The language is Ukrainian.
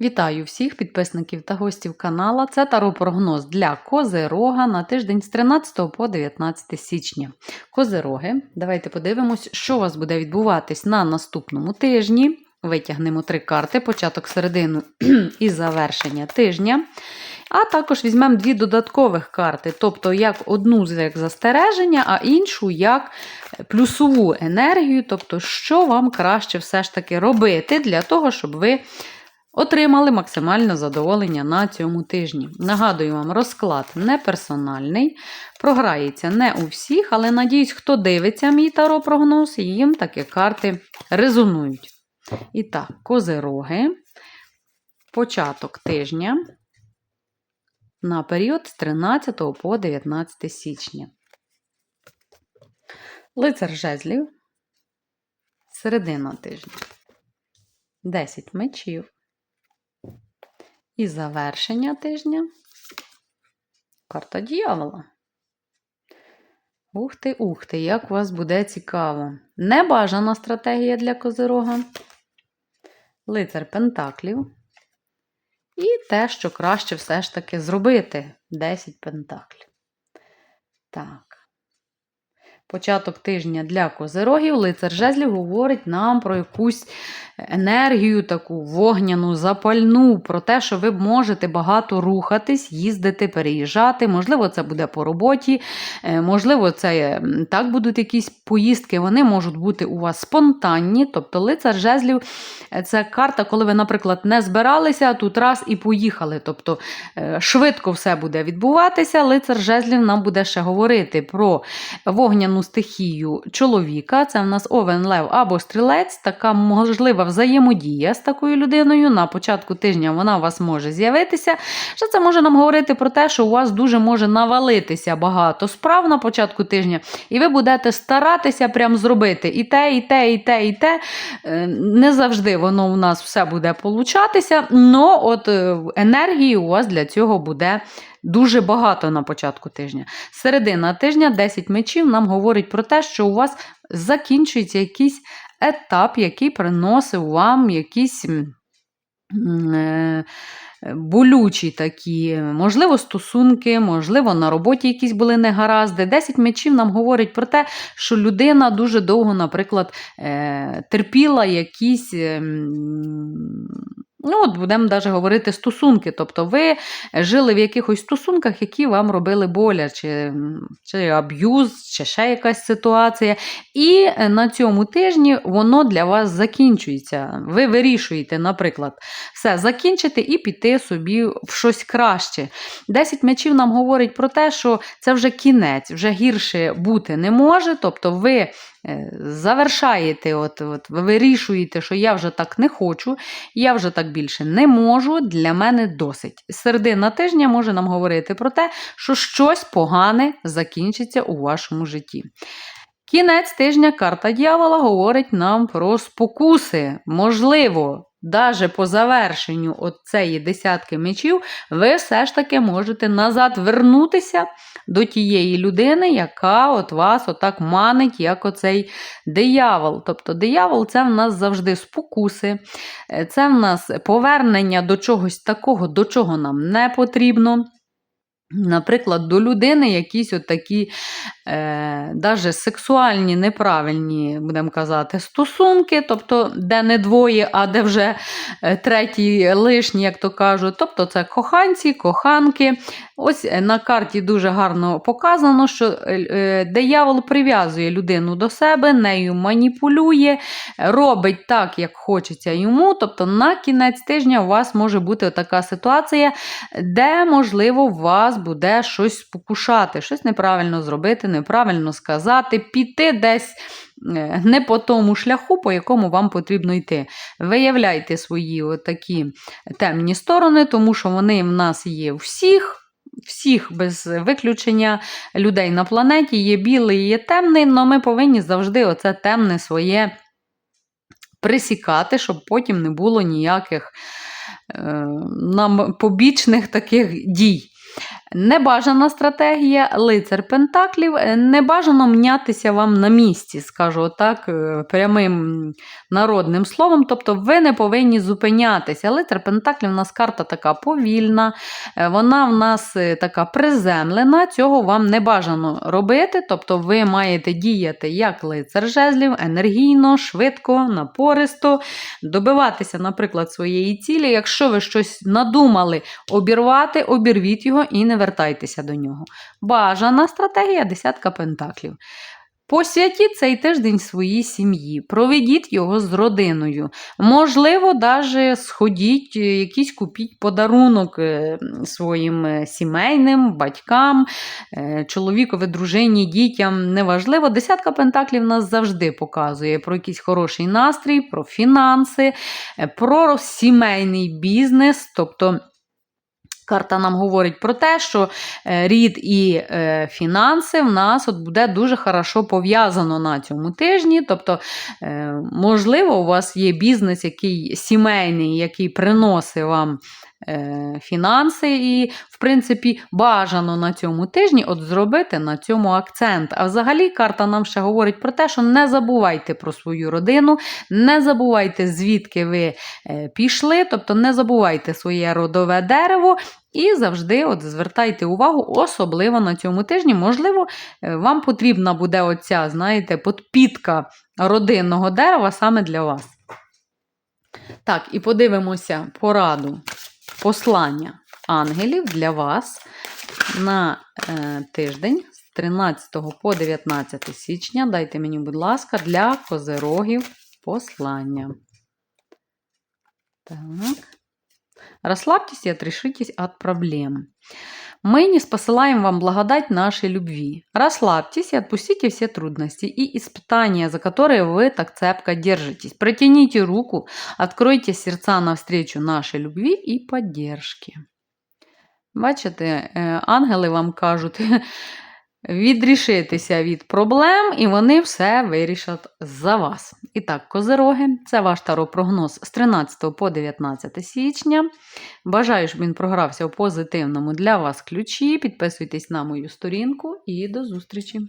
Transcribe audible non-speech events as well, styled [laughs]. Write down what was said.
Вітаю всіх підписників та гостів канала. Це таро-прогноз для Козирога на тиждень з 13 по 19 січня. Козироги, давайте подивимось, що у вас буде відбуватись на наступному тижні. Витягнемо три карти: початок середину [clears throat] і завершення тижня. А також візьмемо дві додаткових карти, тобто як одну як застереження, а іншу як плюсову енергію, тобто, що вам краще все ж таки робити для того, щоб ви отримали максимальне задоволення на цьому тижні. Нагадую вам, розклад не персональний, програється не у всіх, але надіюсь, хто дивиться мій таро-прогноз, їм такі карти резонують. І так, козироги, початок тижня на період з 13 по 19 січня. Лицар жезлів, середина тижня. 10 мечів. І завершення тижня. Карта дьявола. Ух ти, ух ти, як у вас буде цікаво. Небажана стратегія для козирога. Лицар Пентаклів. І те, що краще все ж таки зробити. 10 пентаклів. Так. Початок тижня для козирогів. Лицар жезлів говорить нам про якусь енергію, таку вогняну, запальну, про те, що ви можете багато рухатись, їздити, переїжджати. Можливо, це буде по роботі, е, можливо, це так будуть якісь поїздки. Вони можуть бути у вас спонтанні. Тобто, лицар жезлів е, це карта, коли ви, наприклад, не збиралися, а тут раз і поїхали. Тобто е, швидко все буде відбуватися. Лицар жезлів нам буде ще говорити про вогняну стихію чоловіка. Це в нас овен лев або стрілець, така можлива взаємодія з такою людиною. На початку тижня вона у вас може з'явитися. Що це може нам говорити про те, що у вас дуже може навалитися багато справ на початку тижня, і ви будете старатися прям зробити і те, і те, і те, і те. Е, Не завжди воно у нас все буде получатися, але от е, енергії у вас для цього буде. Дуже багато на початку тижня. Середина тижня 10 мечів нам говорить про те, що у вас закінчується якийсь етап, який приносив вам якісь е, болючі такі, можливо, стосунки, можливо, на роботі якісь були негаразди. 10 мечів нам говорить про те, що людина дуже довго, наприклад, е, терпіла якісь. Ну, от будемо навіть говорити стосунки. Тобто ви жили в якихось стосунках, які вам робили боляче, чи аб'юз, чи ще якась ситуація. І на цьому тижні воно для вас закінчується. Ви вирішуєте, наприклад, все закінчити і піти собі в щось краще. Десять мечів нам говорить про те, що це вже кінець, вже гірше бути не може. Тобто ви е, завершаєте, от, от, ви вирішуєте, що я вже так не хочу, я вже так більше не можу, для мене досить. Середина тижня може нам говорити про те, що щось погане закінчиться у вашому житті. Кінець тижня карта дьявола говорить нам про спокуси. Можливо, навіть по завершенню цієї десятки мечів, ви все ж таки можете назад вернутися до тієї людини, яка от вас отак манить, як оцей диявол. Тобто диявол це в нас завжди спокуси, е, це в нас повернення до чогось такого, до чого нам не потрібно. Наприклад, до людини якісь от такі е, даже сексуальні, неправильні, будемо казати, стосунки, тобто, де не двоє, а де вже е, третій лишній, як то кажуть. Тобто це коханці, коханки. Ось е, на карті дуже гарно показано, що е, диявол прив'язує людину до себе, нею маніпулює, робить так, як хочеться йому. Тобто на кінець тижня у вас може бути така ситуація, де, можливо, у вас буде щось спокушати, щось неправильно зробити, неправильно сказати, піти десь. е, Не по тому шляху, по якому вам потрібно йти. Виявляйте свої такі темні сторони, тому що вони в нас є всіх. Всіх без виключення людей на планеті є білий, є темний, але ми повинні завжди оце темне своє присікати, щоб потім не було ніяких е, нам побічних таких дій. Небажана стратегія, лицар Пентаклів. Е, Небажано мнятися вам на місці, скажу отак, е, прямим народним словом. Тобто ви не повинні зупинятися. Лицар Пентаклів у нас карта така повільна, е, вона в нас така приземлена. Цього вам не бажано робити. Тобто ви маєте діяти як лицар жезлів, енергійно, швидко, напористо, добиватися, наприклад, своєї цілі. Якщо ви щось надумали обірвати, обірвіть його і не вертайтеся до нього. Бажана стратегія десятка пентаклів. Посвятіть цей тиждень своїй сім'ї, проведіть його з родиною. Можливо, навіть сходіть, е, якийсь купіть подарунок е, своїм е, сімейним, батькам, чоловікові, дружині, дітям. Неважливо. Десятка пентаклів нас завжди показує про якийсь хороший настрій, про фінанси, про сімейний бізнес. тобто Карта нам говорить про те, що е, рід і е, фінанси в нас от буде дуже хорошо пов'язано на цьому тижні. Тобто, е, можливо, у вас є бізнес, який сімейний, який приносить вам фінанси, і, в принципі, бажано на цьому тижні от зробити на цьому акцент. А взагалі карта нам ще говорить про те, що не забувайте про свою родину, не забувайте, звідки ви пішли, тобто не забувайте своє родове дерево. І завжди от звертайте увагу, особливо на цьому тижні. Можливо, е, вам потрібна буде оця, знаєте, подпітка родинного дерева саме для вас. Так, і подивимося пораду послання ангелів для вас на е, тиждень з 13 по 19 січня. Дайте мені, будь ласка, для козерогів послання. Так. Расслабьтесь и отрешитесь от проблем. Мы не спосылаем вам благодать нашей любви. Расслабьтесь и отпустите все трудности и испытания, за которые вы так цепко держитесь. Протяните руку, откройте сердца навстречу нашей любви и поддержке. Бачите, е, ангели вам кажуть [laughs] відрішитися від проблем, і вони все вирішать за вас. І так, козероги, це ваш таро-прогноз з 13 по 19 січня. Бажаю, щоб він програвся у позитивному для вас ключі. Підписуйтесь на мою сторінку і до зустрічі!